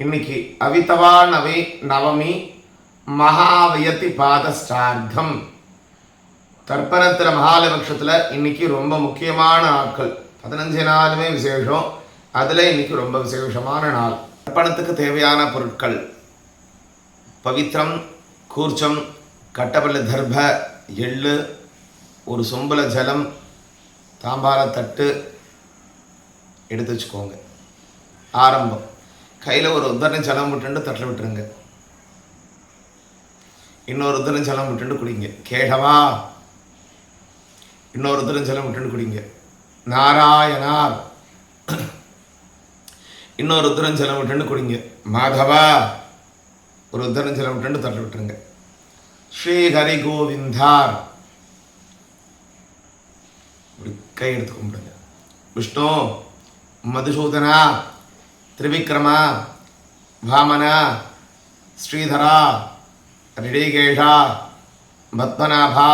இன்னைக்கு அவிதவா நவி நவமி மகாவயதி பாதஸ்டார்த்தம் தர்ப்பணத்தில் மகாலபக்ஷத்தில் இன்னைக்கு ரொம்ப முக்கியமான நாட்கள். பதினஞ்சு நாளுமே விசேஷம். அதில் இன்னைக்கு ரொம்ப விசேஷமான நாள். தர்ப்பணத்துக்கு தேவையான பொருட்கள். பவித்ரம் கூர்ச்சம் கட்டப்பள்ளி தர்ப எள்ளு ஒரு சொம்புல ஜலம் தாம்பால தட்டு எடுத்து வச்சுக்கோங்க. ஆரம்பம். கையில் ஒரு உத்தரணம் ஜலம் விட்டுண்டு தட்டில் விட்டுருங்க. இன்னொரு உத்தரம் ஜலம் விட்டுண்டு குடிங்க. கேடவா? இன்னொரு உத்தரம் ஜலம் விட்டுண்டு குடிங்க. நாராயணார். இன்னொரு உத்தரம் ஜலம் விட்டுண்டு குடிங்க. மாதவா? ஒரு உத்தரம் ஜலம் விட்டுண்டு தட்டில் விட்டுருங்க. ஸ்ரீ ஹரி கோவிந்தார் இப்படி கை எடுத்து கும்பிடுங்க. விஷ்ணு மதுசூதனா? त्रिविक्रम भामन श्रीधरा ऋडीकेश पद्मनाभा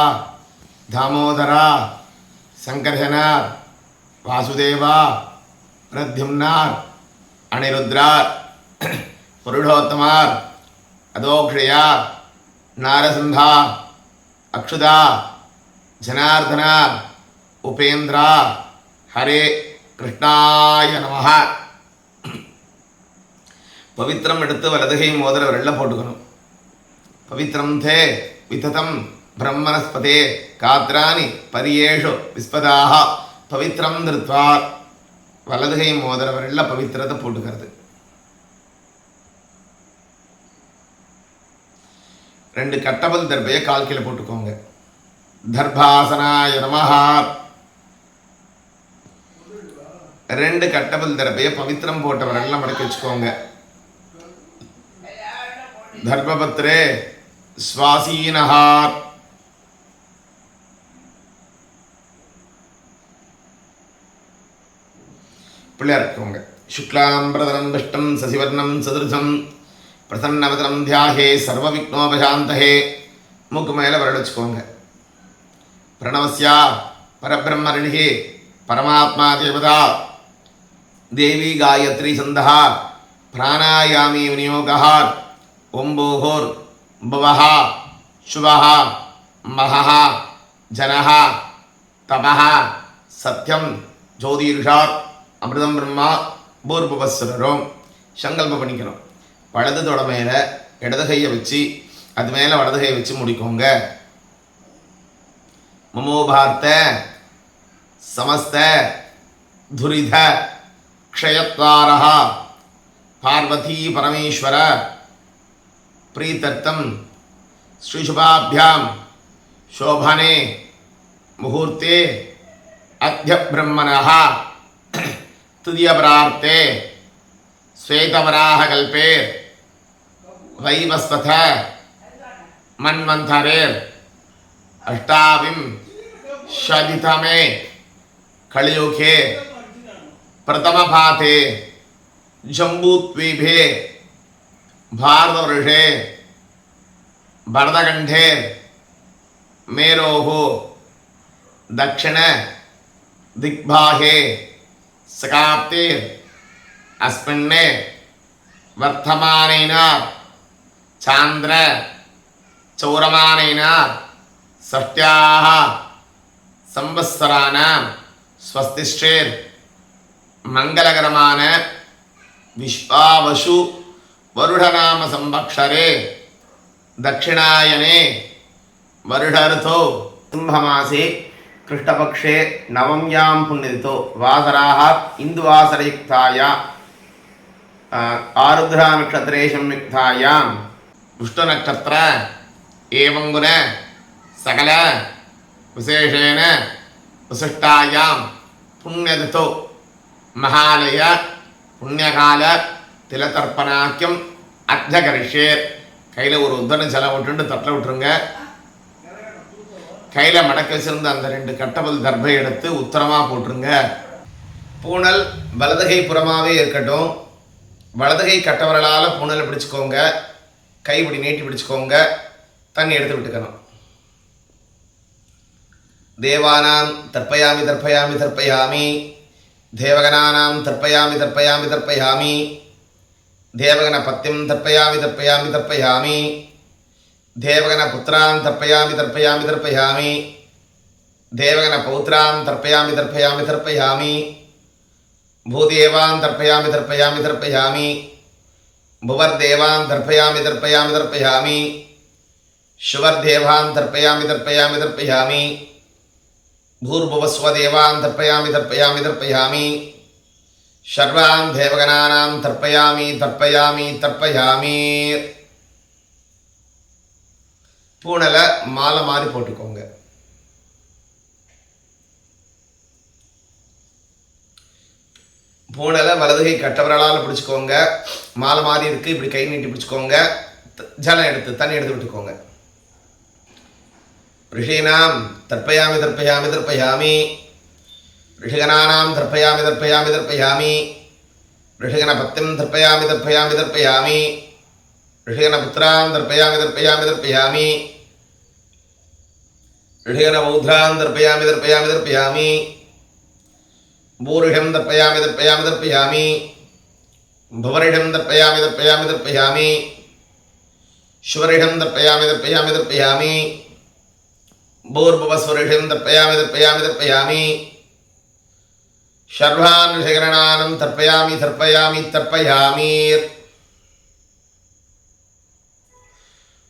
दामोदरा शंकर वासुदेवा प्रद्युमार अनिरुद्रार पुरुषोत्तमार अदोक्षया नारसिंधा अक्षुदा, जनार्दना, उपेन्द्र, हरे कृष्णाय नमः। பவித்திரம் எடுத்து வலதுகை மோதிர வெள்ள போட்டுக்கணும். பவித்திரம் தே விததம் பிரம்மணஸ்பதே காத்ராணி பரியேஷு விஸ்பதாக பவித்திரம் திருத்வா வலதுகை மோதிர வெள்ள பவித்திரத்தை போட்டுக்கிறது. ரெண்டு கட்டபல் தர்பையை கால் கீழே போட்டுக்கோங்க. தர்பாசனாய நமஹா. ரெண்டு கட்டபல் தர்பையை பவித்திரம் போட்டவரெல்லாம் மடக்கி வச்சுக்கோங்க. தர்மபத்ரே சுவாசீனஹார் பிள்ளையா இருக்கவங்க சுக்லாம் பிரதரம் துஷ்டம் சசிவர்ணம் சதுர்சம் பிரசன்னவதனம் தியாகே சர்வ விக்னோபசாந்தகே மூக்கு மேலே வரடிச்சுக்கோங்க பிரணவசியா பரபிரம்மரிணிகே பரமாத்மா தேவதா தேவி காயத்ரி சந்தா பிராணாயாமி விநியோகா ஒம்பூகூர் புவஹா சுவஹா மகஹா ஜனஹா தபஹா சத்யம் ஜோதிர்ஷார் அமிர்தம் பிரம்மா பூர்பவஸ்வரரும் சங்கல்பம் பண்ணிக்கணும். வலது தொட மேலே இடது கையை வச்சு அது மேலே வலது கையை வச்சு முடிக்கோங்க. மமோபார்த்த சமஸ்த துரித க்ஷயத்வாரா பார்வதி பரமேஸ்வர प्रीतर्थम श्रीशुभाभ्याम शोभने मुहूर्ते अद्य ब्रह्मणः तुदीयप्रार्थे श्वेतवराहकल्पे वैवस्वथ मन्वन्थरेर् अष्टाविंशतितमे कलियुगे प्रथमपाते जम्बूद्वीपे भारतवृषे भरतकण्ठे मेरोः, दक्षिण, दिग्भाहे, सकाप्ते अस्मिन् वर्धमानेन, चान्द्र, चौरमानेन, षष्ट्याः संवत्सराणां स्वस्तिश्चेर् मङ्गलकरमान विश्वावशु வருடநாம சம்பக்ஷரே தட்சிணாயனே வருடர்த்தோ சிம்மமாசே கிருஷ்ணபக்ஷே நவம்யாம் புண்ணிதித்தோ வாசராக இந்துவாசரயுக்தாயா ஆருத்ரா நட்சத்திரே சம்யுக்தாயாம் நட்சத்திர ஏவங்குன சகல விசேஷேன விசிஷ்டாயாம் புண்ணியதித்தோ மகாலய புண்ணியகால திலதர்ப்பணாக்கியம் அர்த்தகரிஷேர் கையில் ஒரு உத்தரண செலவு விட்டுட்டு தட்டில் விட்டுருங்க கையில் மடக்க வச்சிருந்த அந்த ரெண்டு கட்டபல் தர்பை எடுத்து உத்தரமாக போட்டுருங்க பூனல் வலதுகை புறமாகவே இருக்கட்டும் வலதுகை கட்டவர்களால் பூனலை பிடிச்சிக்கோங்க கை இப்படி நீட்டி பிடிச்சிக்கோங்க தண்ணி எடுத்து விட்டுக்கணும் தேவானாம் தர்ப்பயாமி தர்ப்பயாமி தர்ப்பயாமி தேவகனானாம் தர்ப்பயாமி தர்ப்பயாமி தர்ப்பயாமி देवगणपत्यं तर्पयामि तर्पयामि तर्पयामि देवगणपुत्रान् तर्पयामि तर्पयाम तर्पयामि देवगणपौत्रान् तर्पयामि तर्पयामि तर्पयामि भूदेवान् तर्पयाम तर्पयामि तर्पयामि भुवर्देवान् तर्पयाम तर्पयामि तर्पयामि शुवर्देवान् तर्पयाम तर्पयामि तर्पयामि भूर्भुवस्वदेवान् तर्पयाम तर्पयामि तर्पयामि சர்வாம் தேவகனானாம் தர்ப்பயாமி தர்ப்பயாமி தர்ப்பயாமி பூனலை மாலை மாதிரி போட்டுக்கோங்க. பூனலை வலதுகை கட்டவரலால் பிடிச்சிக்கோங்க. மாலை மாதிரி இருக்குது இப்படி கை நீட்டி பிடிச்சிக்கோங்க. ஜலம் எடுத்து தண்ணி எடுத்து விட்டுக்கோங்க. ரிஷீனாம் தற்பயாமி தர்ப்பயாமி தர்ப்பயாமி. ரிஷிகனானாம் தர்ப்பயாமி தர்ப்பயாமி தர்ப்பயாமி ரிஷிகன பத்திம் தர்ப்பயாமி தர்ப்பயாமி தர்ப்பயாமி ரிஷிகன புத்திராம் தர்ப்பயாமி தர்ப்பயாமி தர்ப்பயாமி ரிஷிகன பௌத்ராம் தர்ப்பயாமி தர்ப்பயாமி தர்ப்பயாமி பூரிஷம் தர்ப்பயாமி தர்ப்பயாமி தர்ப்பயாமி பவரிடம் தர்ப்பயாமி தர்ப்பயாமி தர்ப்பயாமி சுவரிடம் தர்ப்பயாமி தர்ப்பயாமி தர்ப்பயாமி பூர்பவஸ்வரிஷம் தர்ப்பயாமி தர்ப்பயாமி தர்ப்பயாமி ஷர்வான் விசகரணானம் தர்ப்பயாமி தர்ப்பயாமி தர்ப்பயாமீர்.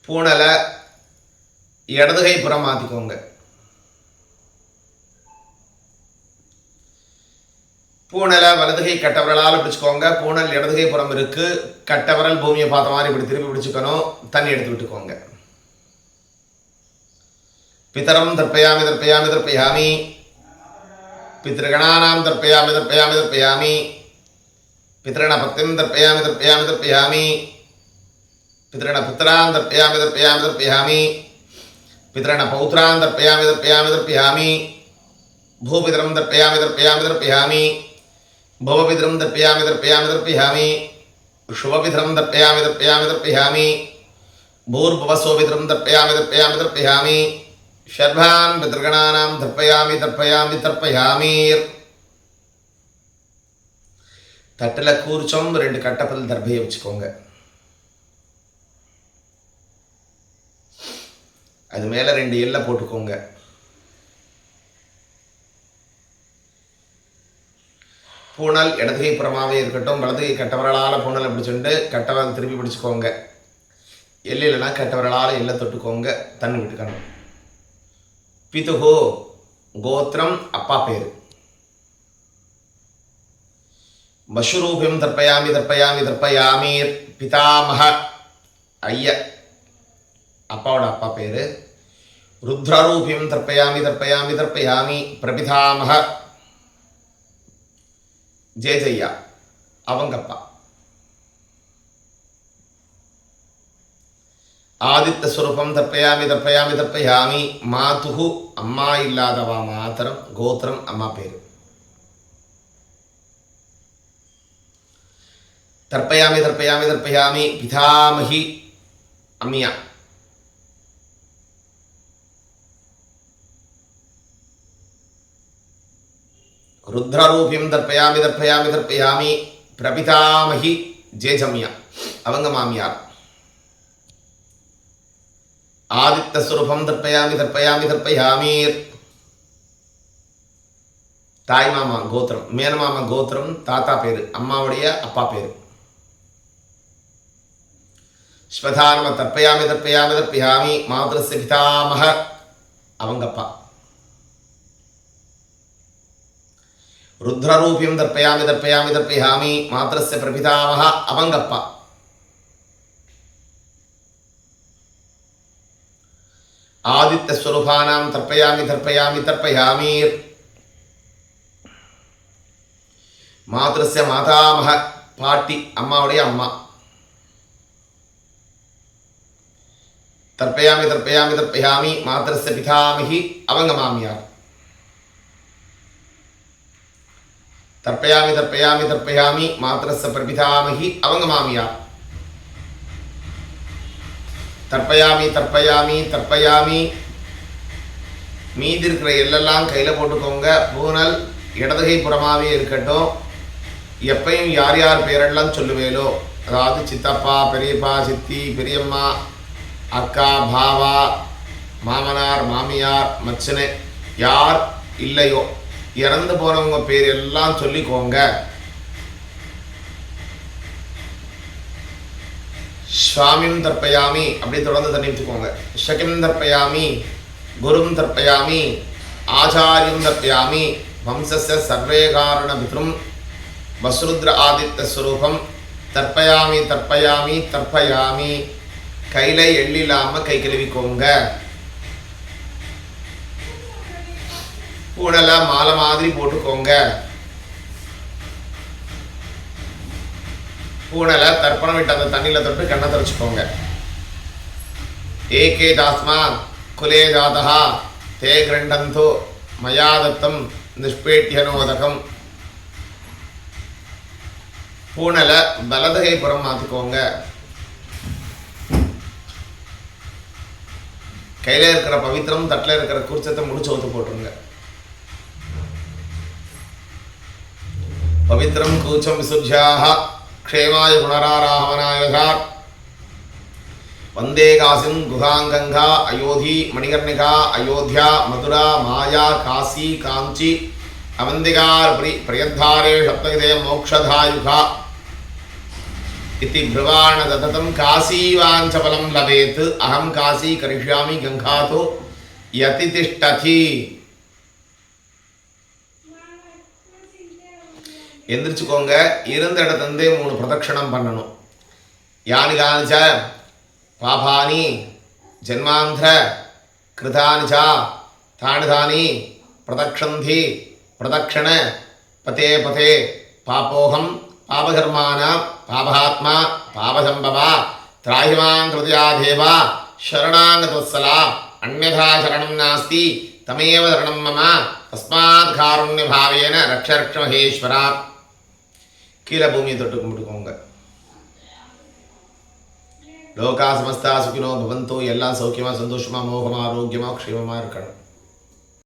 பூனலை இடதுகை புறம் மாற்றிக்கோங்க பூனலை வலதுகை கட்டவரலால் பிடிச்சிக்கோங்க. பூனல் இடதுகை புறம் இருக்கு. கட்டவரல் பூமியை பார்த்த மாதிரி இப்படி திருப்பி பிடிச்சிக்கணும். தண்ணி எடுத்து விட்டுக்கோங்க. பித்தரம் தற்பயாமி தர்ப்பயாமி தர்ப்பயாமி. పితృగణానాం తర్పయామి తర్పయామి తర్పయామి. పితృగణపత్యం తర్పయామి తర్పయామి తర్పయామి. పితృగణపుత్రాన్ తర్పయామి తర్పయామి తర్పయామి. పితృగణపౌత్రాన్ తర్పయామి తర్పయామి తర్పయామి. భూపితరం తర్పయామి తర్పయామి తర్పయామి. భవపితరం తర్పయామి తర్పయామి తర్పయామి. శుభపితరం తర్పయామి తర్పయామి తర్పయామి. భూర్భవసోపితరం తర్పయామి తర్పయామి తర్పయామి. ஷர்வான் பிதர்கணானாம் தர்ப்பயாமி தர்ப்பயாமி தர்ப்பயாமீர். தட்டில் கூர்ச்சம் ரெண்டு கட்டப்பல் தர்பையை வச்சுக்கோங்க. அது மேலே ரெண்டு எல்லை போட்டுக்கோங்க. பூனல் இடதுகை புறமாகவே இருக்கட்டும் வலதுகை கட்டவரலால் பூனல் அப்படி சொல்லிட்டு கட்டவரல் திருப்பி பிடிச்சிக்கோங்க. எல்லையிலனா கட்டவரலால் எல்லை தொட்டுக்கோங்க. தண்ணி விட்டுக்கணும். பிதுகோ கோத்திரம் அப்பா பேர் பசுரூபியம் தர்ப்பயாமி தர்ப்பயாமி தர்ப்பயாமி பிதாமக ஐய அப்பாவோட அப்பா பேர் ருத்ரரூபியம் தர்ப்பயாமி தர்ப்பயாமி தர்ப்பயாமி பிரபிதாமக ஜெயஜெய்யா அவங்கப்பா ஆதித்த ஸ்வரூபம் தர்ப்பயாமி தர்ப்பயாமி தர்ப்பயாமி மாதுகு அம்மா இல்லாதவா மாத்திரம் கோத்திரம் அம்மா பேரு தர்ப்பயாமி தர்ப்பயாமி தர்ப்பயாமி பிதாமகி அம்மியா ருத்ரரூபியம் தர்ப்பயாமி தர்ப்பயாமி தர்ப்பயாமி பிரபிதாமகி ஜேஜம்யா அவங்க மாமியார் ஆதித்தஸ்வரூபம் தர்ப்பயாமி தர்ப்பயாமி தர்ப்பயாமீர். தாய் மாமா கோத்திரம் மேனமாமா கோத்திரம் தாத்தா பேர் அம்மாவுடைய அப்பா பேர். ஸ்வதானம தர்ப்பயாமி தர்ப்பயாமி தர்ப்பயாமி மாதரஸ்ய பிதாமக அவங்கப்பா. ருத்ரரூபியம் தர்ப்பயாமி தர்ப்பயாமி தர்ப்பயாமி மாத்திரஸ்ய பிரபிதாமக அவங்கப்பா. ஆதித்தஸ்வரூபானாம் தர்ப்பயாமி தர்ப்பயாமி தர்ப்பயாமி மாத்திரஸ்ய மாதாமக பாட்டி அம்மாவுடைய அம்மா தர்ப்பயாமி தர்ப்பயாமி தர்ப்பயாமி மாத்திரஸ்ய பிதாமகி அவங்க மாமியார் தர்ப்பயாமி தர்ப்பயாமி தர்ப்பயாமி மாத்திரஸ்ய பிரபிதாமகி அவங்க மாமியார் தற்பயாமி தற்பயாமி தற்பயாமி. மீதி இருக்கிற எல்லெல்லாம் கையில் போட்டுக்கோங்க. பூனல் இடதுகை புறமாவே இருக்கட்டும். எப்பையும் யார் யார் பேரெல்லாம் சொல்லுவேலோ. அதாவது சித்தப்பா பெரியப்பா சித்தி பெரியம்மா அக்கா பாவா மாமனார் மாமியார் மச்சனை யார் இல்லையோ. இறந்து போனவங்க பேர் எல்லாம் சொல்லிக்கோங்க. சுவாமியும் தர்ப்பயாமி அப்படி தொடர்ந்து தண்ணி வச்சுக்கோங்க ஷகிம் தர்ப்பயாமி குரும் தர்ப்பயாமி ஆச்சாரியம் தர்ப்பயாமி வம்சஸ்ய சர்வே காரண பித்ரும் வசுருத்ர ஆதித்த ஸ்வரூபம் தர்ப்பயாமி தர்ப்பயாமி தர்ப்பயாமி. கையில் எள்ளில்லாமல் கை கழுவிக்கோங்க. பூனல மாலை மாதிரி போட்டுக்கோங்க. பூனையில் தர்ப்பணம் விட்டு அந்த தண்ணியில் தொட்டு கண்ணை தொடச்சிக்கோங்க. ஏகே தாஸ்மா குலே ஜாதா தே கிரண்டந்தோ மயாதத்தம் நிஷ்பேட்டியனோதகம் பூனலை பலதகை புறம் மாற்றிக்கோங்க கையில் இருக்கிற பவித்திரம் தட்டில் இருக்கிற குறிச்சத்தை முடிச்சு ஒத்து போட்டுருங்க. பவித்திரம் கூச்சம் விசுத்தியாக க்ஷேமாய புனராராமநாயகார் வந்தே காசிம் குகாங்கங்கா அயோத்தி மணிகர்ணிகா அயோத்தியா மதுரா மாயா காசி காஞ்சி அவந்திகார் பிரி பிரியத்தாரே சப்தகிதே மோக்ஷதாயுகா. இத்தி பிருவாண தததம் காசீவாஞ்சபலம் லபேத் அகம் காசி கரிஷ்யாமி கங்காதோ யதிதிஷ்டதி. எந்திரிச்சுக்கோங்க. இருந்த இடத்துலேருந்தே மூணு பிரதட்சணம் பண்ணணும். யானி காணிச்ச பாபானி? ஜென்மாந்திர? கிருதானிச்சா? ச தானி பிரதக்ஷந்தி? பிரதக்ஷண? பதே பதே. பாப்போகம் பாபகர்மான? பாபாத்மா பாபசம்பவா? திராகிமான் கிருதியா தேவா சரணாங்கதவத்சலா அந்யதா சரணம் நாஸ்தி தமேவ சரணம் மம தஸ்மாத் காருண்யபாவேன ரக்ஷ ரக்ஷ மகேஸ்வரா கீழே பூமியை தொட்டு கும்பிட்டுக்கோங்க. லோகா சமஸ்தா சுகினோ பவந்தோ எல்லாம் சௌக்கியமா சந்தோஷமா மோகமா ஆரோக்கியமா க்ஷேமமாக இருக்கணும்.